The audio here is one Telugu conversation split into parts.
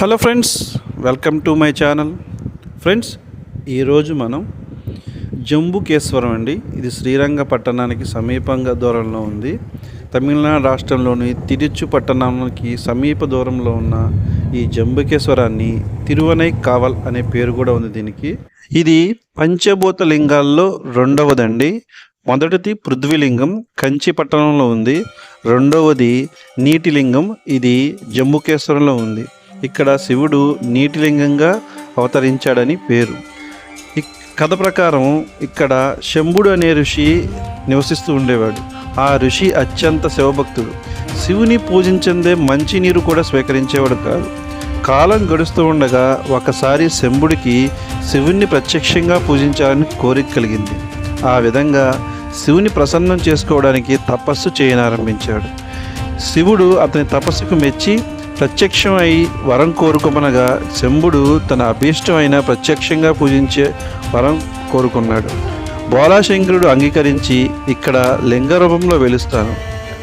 Hello friends welcome to my channel friends ఈరోజు మనం జంబుకేశ్వరం అండి. ఇది శ్రీరంగ పట్టణానికి సమీపంగా దూరంలో ఉంది. తమిళనాడు రాష్ట్రంలోని తిరుచు పట్టణానికి సమీప దూరంలో ఉన్న ఈ జంబుకేశ్వరాన్ని తిరువనై కావల్ అనే పేరు కూడా ఉంది దీనికి. ఇది పంచభూత లింగాల్లో రెండవదండి. మొదటిది పృథ్వీలింగం కంచి పట్టణంలో ఉంది. రెండవది నీటి లింగం ఇది జంబుకేశ్వరంలో ఉంది. ఇక్కడ శివుడు నీటిలింగంగా అవతరించాడని పేరు. కథ ప్రకారం ఇక్కడ శంభుడు అనే ఋషి నివసిస్తూ ఉండేవాడు. ఆ ఋషి అత్యంత శివభక్తుడు. శివుని పూజించిందే మంచినీరు కూడా స్వీకరించేవాడు కాదు. కాలం గడుస్తూ ఉండగా ఒకసారి శంభుడికి శివుణ్ణి ప్రత్యక్షంగా పూజించాలని కోరిక కలిగింది. ఆ విధంగా శివుని ప్రసన్నం చేసుకోవడానికి తపస్సు చేయనారంభించాడు. శివుడు అతని తపస్సుకు మెచ్చి ప్రత్యక్షమై వరం కోరుకోమనగా శంభుడు తన అభీష్టమైన ప్రత్యక్షంగా పూజించే వరం కోరుకున్నాడు. బోలాశంకరుడు అంగీకరించి ఇక్కడ లింగ రూపంలో వెలుస్తాను.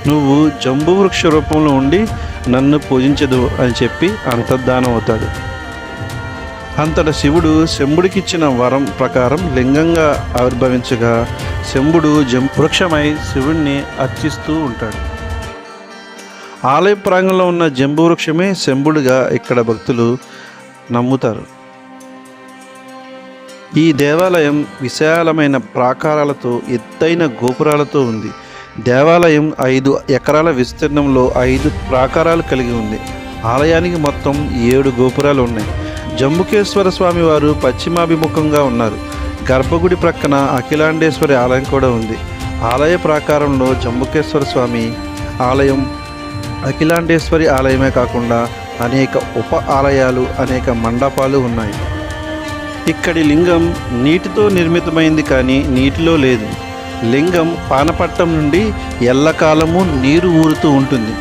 నువ్వు జంబు వృక్ష రూపంలో ఉండి నన్ను పూజించదు అని చెప్పి అంతర్ధానం అవుతాడు. అంతట శివుడు శంభుడికిచ్చిన వరం ప్రకారం లింగంగా ఆవిర్భవించగా శంభుడు జంపువృక్షమై శివుణ్ణి అర్చిస్తూ ఉంటాడు. ఆలయ ప్రాంగంలో ఉన్న జంబు వృక్షమే శంభుడిగా ఇక్కడ భక్తులు నమ్ముతారు. ఈ దేవాలయం విశాలమైన ప్రాకారాలతో ఎత్తైన గోపురాలతో ఉంది. దేవాలయం ఐదు ఎకరాల విస్తీర్ణంలో ఐదు ప్రాకారాలు కలిగి ఉంది. ఆలయానికి మొత్తం ఏడు గోపురాలు ఉన్నాయి. జంబుకేశ్వర స్వామి వారు పశ్చిమాభిముఖంగా ఉన్నారు. గర్భగుడి ప్రక్కన అఖిలాండేశ్వరి ఆలయం కూడా ఉంది. ఆలయ ప్రాకారంలో జంబుకేశ్వర స్వామి ఆలయం అఖిలాండేశ్వరి ఆలయమే కాకుండా అనేక ఉప ఆలయాలు అనేక మండపాలు ఉన్నాయి. ఇక్కడి లింగం నీటితో నిర్మితమైంది కానీ నీటిలో లేదు. లింగం పానపట్టం నుండి ఎల్లకాలము నీరు ఊరుతూ ఉంటుంది.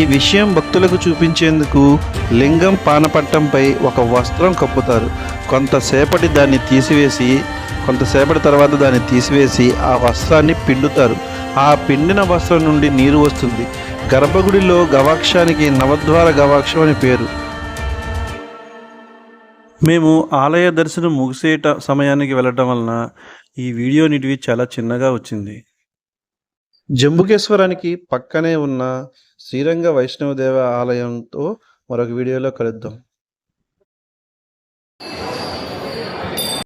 ఈ విషయం భక్తులకు చూపించేందుకు లింగం పానపట్టంపై ఒక వస్త్రం కప్పుతారు. కొంతసేపటి దాన్ని తీసివేసి కొంతసేపటి తర్వాత దాన్ని తీసివేసి ఆ వస్త్రాన్ని పిండుతారు. ఆ పిండిన వస్త్రం నుండి నీరు వస్తుంది. గర్భగుడిలో గవాక్షానికి నవద్వార గవాక్షం అని పేరు. మేము ఆలయ దర్శనం ముగిసేట సమయానికి వెళ్ళటం వలన ఈ వీడియో నిటివి చాలా చిన్నగా వచ్చింది. జంబుకేశ్వరానికి పక్కనే ఉన్న శ్రీరంగ వైష్ణవదేవ ఆలయంతో మరొక వీడియోలో కలుద్దాం.